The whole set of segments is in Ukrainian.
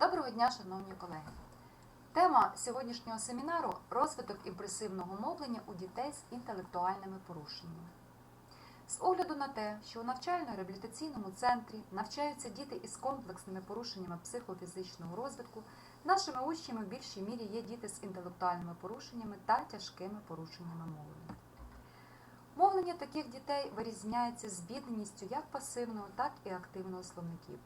Доброго дня, шановні колеги. Тема сьогоднішнього семінару розвиток імпресивного мовлення у дітей з інтелектуальними порушеннями. З огляду на те, що у навчально-реабілітаційному центрі навчаються діти із комплексними порушеннями психофізичного розвитку, нашими учнями в більшій мірі є діти з інтелектуальними порушеннями та тяжкими порушеннями мовлення. Мовлення таких дітей вирізняється збідненістю як пасивного, так і активного словників.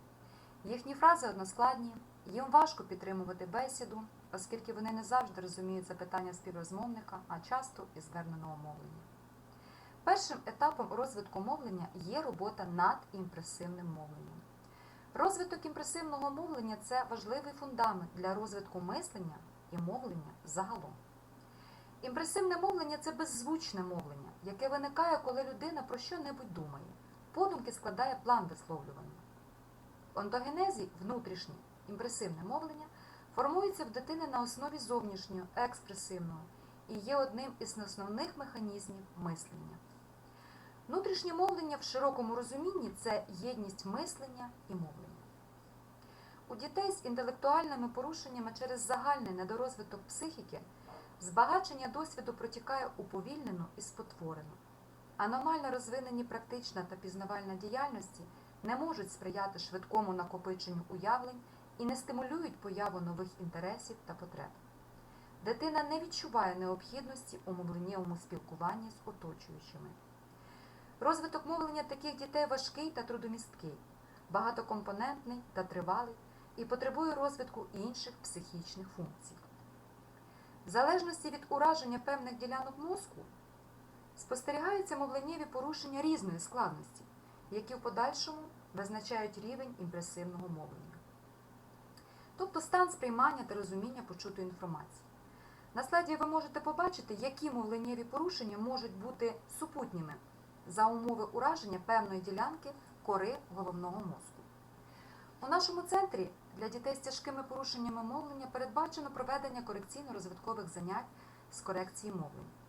Їхні фрази односкладні, їм важко підтримувати бесіду, оскільки вони не завжди розуміють запитання співрозмовника, а часто і зверненого мовлення. Першим етапом розвитку мовлення є робота над імпресивним мовленням. Розвиток імпресивного мовлення це важливий фундамент для розвитку мислення і мовлення загалом. Імпресивне мовлення це беззвучне мовлення, яке виникає, коли людина про що-небудь думає, подумки складає план висловлювання. В онтогенезі внутрішнє імпресивне мовлення формується в дитини на основі зовнішнього експресивного і є одним із основних механізмів мислення. Внутрішнє мовлення в широкому розумінні це єдність мислення і мовлення. У дітей з інтелектуальними порушеннями через загальний недорозвиток психіки збагачення досвіду протікає уповільнено і спотворено. Аномально розвинені практична та пізнавальна діяльності не можуть сприяти швидкому накопиченню уявлень і не стимулюють появу нових інтересів та потреб. Дитина не відчуває необхідності у мовленнєвому спілкуванні з оточуючими. Розвиток мовлення таких дітей важкий та трудомісткий, багатокомпонентний та тривалий і потребує розвитку інших психічних функцій. В залежності від ураження певних ділянок мозку спостерігаються мовленнєві порушення різної складності, які в подальшому визначають рівень імпресивного мовлення, тобто стан сприймання та розуміння почутої інформації. На слайді ви можете побачити, які мовленнєві порушення можуть бути супутніми за умови ураження певної ділянки кори головного мозку. У нашому центрі для дітей з тяжкими порушеннями мовлення передбачено проведення корекційно-розвиткових занять з корекції мовлення.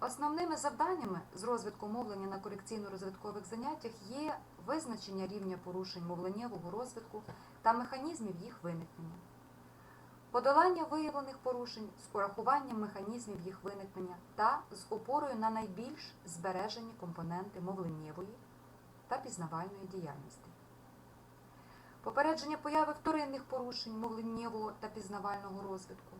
Основними завданнями з розвитку мовлення на корекційно-розвиткових заняттях є визначення рівня порушень мовленнєвого розвитку та механізмів їх виникнення, подолання виявлених порушень з урахуванням механізмів їх виникнення та з опорою на найбільш збережені компоненти мовленнєвої та пізнавальної діяльності. Попередження появи вторинних порушень мовленнєвого та пізнавального розвитку,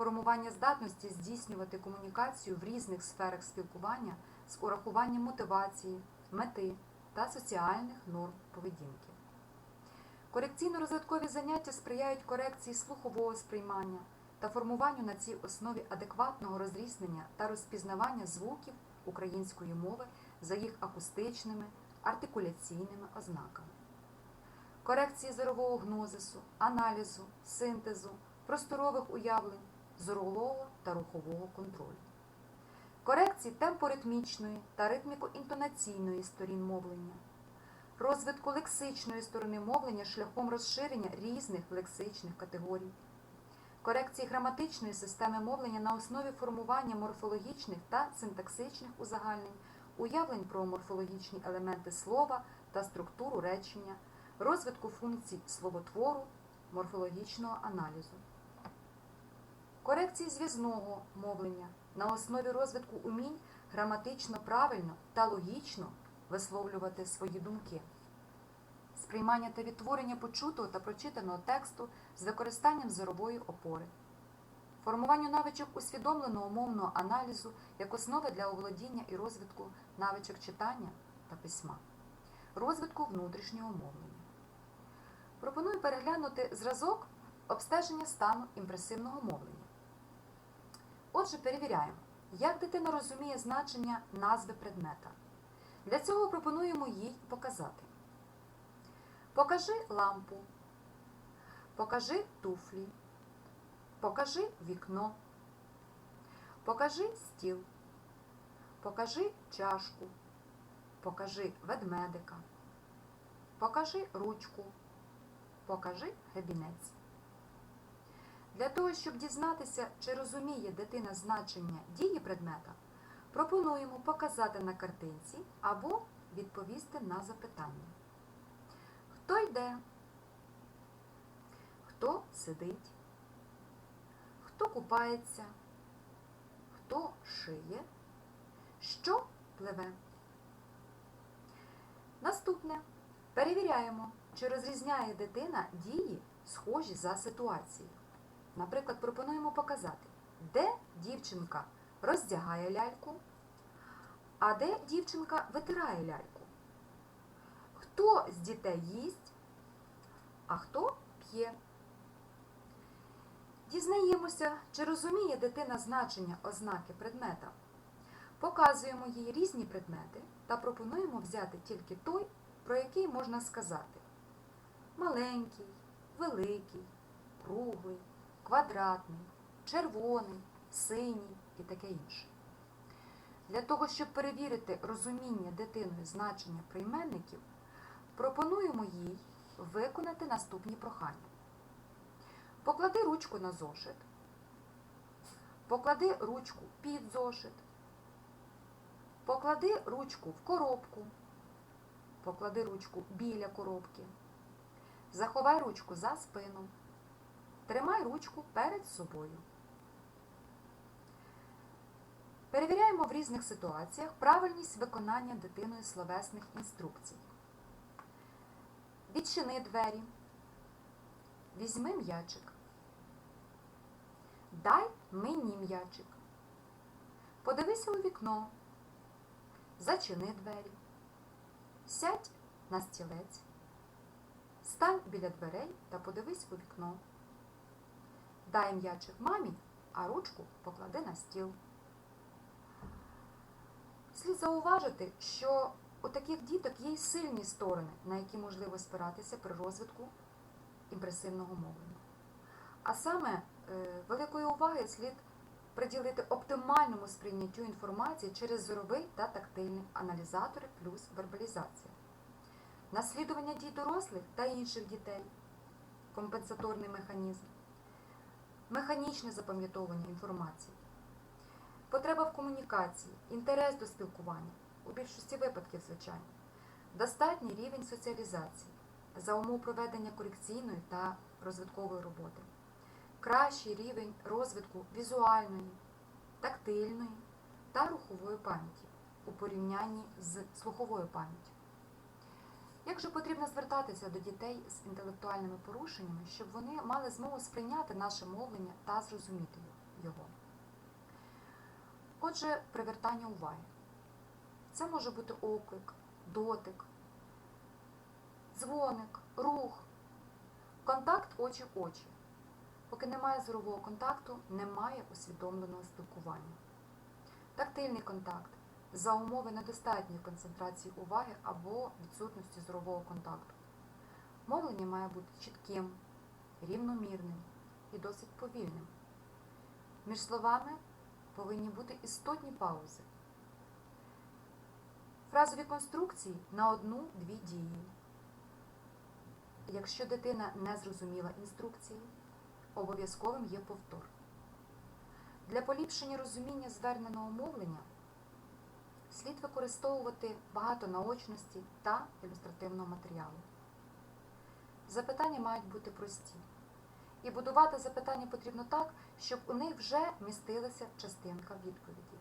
формування здатності здійснювати комунікацію в різних сферах спілкування з урахуванням мотивації, мети та соціальних норм поведінки. Корекційно-розвиткові заняття сприяють корекції слухового сприймання та формуванню на цій основі адекватного розрізнення та розпізнавання звуків української мови за їх акустичними, артикуляційними ознаками. Корекції зорового гнозису, аналізу, синтезу, просторових уявлень, зорового та рухового контролю. Корекції темпоритмічної та ритміко-інтонаційної сторін мовлення розвитку лексичної сторони мовлення шляхом розширення різних лексичних категорій, корекції граматичної системи мовлення на основі формування морфологічних та синтаксичних узагальнень, уявлень про морфологічні елементи слова та структуру речення, розвитку функцій словотвору, морфологічного аналізу. Корекції зв'язного мовлення на основі розвитку умінь граматично правильно та логічно висловлювати свої думки, сприймання та відтворення почутого та прочитаного тексту з використанням зорової опори, формуванню навичок усвідомленого мовного аналізу як основи для оволодіння і розвитку навичок читання та письма, розвитку внутрішнього мовлення. Пропоную переглянути зразок обстеження стану імпресивного мовлення. Отже, перевіряємо, як дитина розуміє значення назви предмета. Для цього пропонуємо їй показати. Покажи лампу, покажи туфлі, покажи вікно, покажи стіл, покажи чашку, покажи ведмедика, покажи ручку, покажи гребінець. Для того, щоб дізнатися, чи розуміє дитина значення дії предмета, пропонуємо показати на картинці або відповісти на запитання. Хто йде? Хто сидить, хто купається, хто шиє, що пливе. Наступне. Перевіряємо, чи розрізняє дитина дії, схожі за ситуацією. Наприклад, пропонуємо показати, де дівчинка роздягає ляльку, а де дівчинка витирає ляльку. Хто з дітей їсть, а хто п'є. Дізнаємося, чи розуміє дитина значення ознаки предмета. Показуємо їй різні предмети та пропонуємо взяти тільки той, про який можна сказати маленький, великий, круглий, квадратний, червоний, синій і таке інше. Для того, щоб перевірити розуміння дитиною значення прийменників, пропонуємо їй виконати наступні прохання. Поклади ручку на зошит, поклади ручку під зошит, поклади ручку в коробку, поклади ручку біля коробки, заховай ручку за спину, тримай ручку перед собою. Перевіряємо в різних ситуаціях правильність виконання дитиною словесних інструкцій. Відчини двері. Візьми м'ячик. Дай мені м'ячик. Подивися у вікно. Зачини двері. Сядь на стілець. Стань біля дверей та подивись у вікно. Дай м'ячик мамі, а ручку поклади на стіл. Слід зауважити, що у таких діток є й сильні сторони, на які можливо спиратися при розвитку імпресивного мовлення. А саме е, великої уваги слід приділити оптимальному сприйняттю інформації через зоровий та тактильний аналізатори плюс вербалізація. Наслідування дій дорослих та інших дітей, компенсаторний механізм, механічне запам'ятовування інформації, потреба в комунікації, інтерес до спілкування, у більшості випадків, звичайно, достатній рівень соціалізації за умов проведення корекційної та розвиткової роботи, кращий рівень розвитку візуальної, тактильної та рухової пам'яті у порівнянні з слуховою пам'яттю. Як же потрібно звертатися до дітей з інтелектуальними порушеннями, щоб вони мали змогу сприйняти наше мовлення та зрозуміти його? Отже, привертання уваги. Це може бути оклик, дотик, дзвоник, рух, контакт очі в очі. Поки немає зорового контакту, немає усвідомленого спілкування. Тактильний контакт за умови недостатньої концентрації уваги або відсутності зорового контакту. Мовлення має бути чітким, рівномірним і досить повільним. Між словами повинні бути істотні паузи. Фразові конструкції на одну-дві дії. Якщо дитина не зрозуміла інструкції, обов'язковим є повтор. Для поліпшення розуміння зверненого мовлення слід використовувати багато наочності та ілюстративного матеріалу. Запитання мають бути прості. І будувати запитання потрібно так, щоб у них вже містилася частинка відповіді.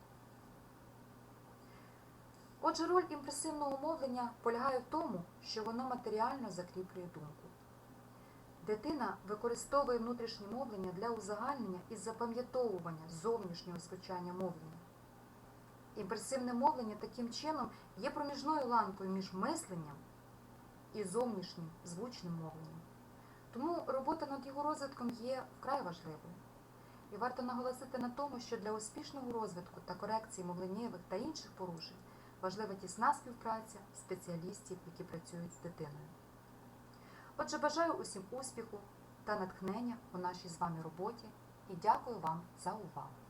Отже, роль імпресивного мовлення полягає в тому, що воно матеріально закріплює думку. Дитина використовує внутрішнє мовлення для узагальнення і запам'ятовування зовнішнього звучання мовлення. Імпресивне мовлення таким чином є проміжною ланкою між мисленням і зовнішнім звучним мовленням. Тому робота над його розвитком є вкрай важливою. І варто наголосити на тому, що для успішного розвитку та корекції мовленнєвих та інших порушень важлива тісна співпраця спеціалістів, які працюють з дитиною. Отже, бажаю усім успіху та натхнення у нашій з вами роботі і дякую вам за увагу.